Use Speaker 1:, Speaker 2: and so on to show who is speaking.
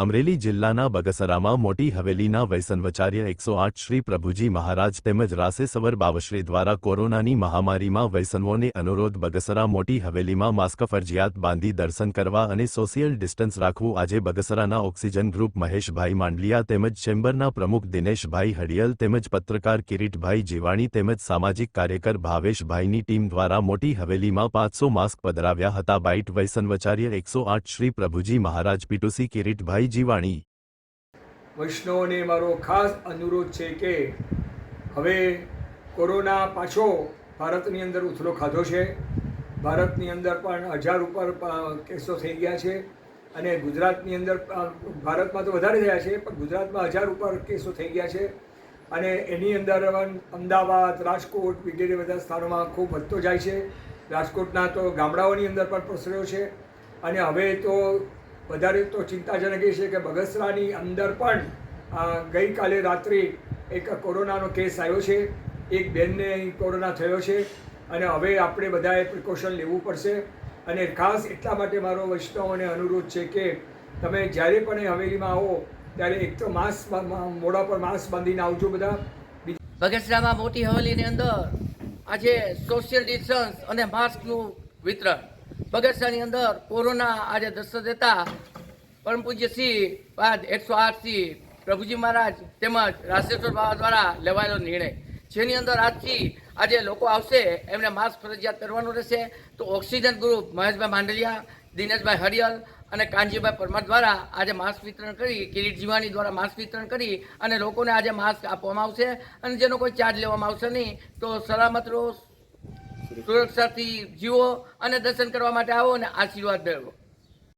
Speaker 1: અમરેલી જિલ્લાના બગસરામાં મોટી હવેલીના વૈસનવચાર્ય એકસો આઠ શ્રી પ્રભુજી મહારાજ તેમજ રાસેસવર બાવશ્રી દ્વારા કોરોનાની મહામારીમાં વૈસનવોને અનુરોધ બગસરા મોટી હવેલીમાં માસ્ક ફરજિયાત બાંધી દર્શન કરવા અને સોશિયલ ડિસ્ટન્સ રાખવું આજે બગસરાના ઓક્સિજન ગ્રુપ મહેશભાઈ માંડલિયા તેમજ ચેમ્બરના પ્રમુખ દિનેશભાઈ હડિયલ તેમજ પત્રકાર કિરીટભાઈ જીવાણી તેમજ સામાજિક કાર્યકર ભાવેશભાઈની ટીમ દ્વારા મોટી હવેલીમાં પાંચસો માસ્ક પધરાવ્યા હતા. બાઇટ વૈસનવચાર્ય એકસો આઠ શ્રી પ્રભુજી મહારાજ પીટુસી કિરીટભાઈ જીવાણી.
Speaker 2: વૈષ્ણવને મારો ખાસ અનુરોધ છે કે હવે કોરોના પાછો ભારતની અંદર ઉથલો ખાધો છે. ભારતની અંદર પણ હજાર ઉપર કેસો થઈ ગયા છે અને ગુજરાતની અંદર ભારતમાં તો વધારે થયા છે, પણ ગુજરાતમાં હજાર ઉપર કેસો થઈ ગયા છે અને એની અંદર અમદાવાદ, રાજકોટ વગેરે બધા સ્થાનોમાં ખૂબ વધતો જાય છે. રાજકોટના તો ગામડાઓની અંદર પણ પ્રસર્યો છે અને હવે તો વધારે તો ચિંતાજનક એ છે કે બગસરાની અંદર પણ ગઈકાલે રાત્રે એક કોરોનાનો કેસ આવ્યો છે. એક બેનને અહીં કોરોના થયો છે અને હવે આપણે બધાએ પ્રિકોશન લેવું પડશે. અને ખાસ એટલા માટે મારો વૈષ્ણવોને અનુરોધ છે કે તમે જ્યારે પણ એ હવેલીમાં આવો, ત્યારે એક તો માસ્ક મોઢા પર માસ્ક બાંધીને આવજો બધા.
Speaker 3: બગસરામાં મોટી હવેલીની અંદર આજે સોશિયલ ડિસ્ટન્સ અને માસ્કનું વિતરણ. બગસરાની અંદર કોરોના આજે દસ્તક દેતા પરમ પૂજ્ય શ્રી બાદ એકસો આઠ શ્રી પ્રભુજી મહારાજ તેમજ રાશેશ્વર બાબા દ્વારા લેવાયેલો નિર્ણય. જેની અંદર આજથી આજે લોકો આવશે, એમને માસ્ક ફરજિયાત કરવાનું રહેશે. તો ઓક્સિજન ગ્રુપ મહેશભાઈ માંડલિયા, દિનેશભાઈ હરિયલ અને કાનજીભાઈ પરમાર દ્વારા આજે માસ્ક વિતરણ કરી, કિરીટ જીવાણી દ્વારા માસ્ક વિતરણ કરી અને લોકોને આજે માસ્ક આપવામાં આવશે. અને જેનો કોઈ ચાર્જ લેવામાં આવશે નહીં, તો સલામત રહો સુરક્ષાથી જીવો અને દર્શન કરવા માટે આવો અને આશીર્વાદ મેળવો.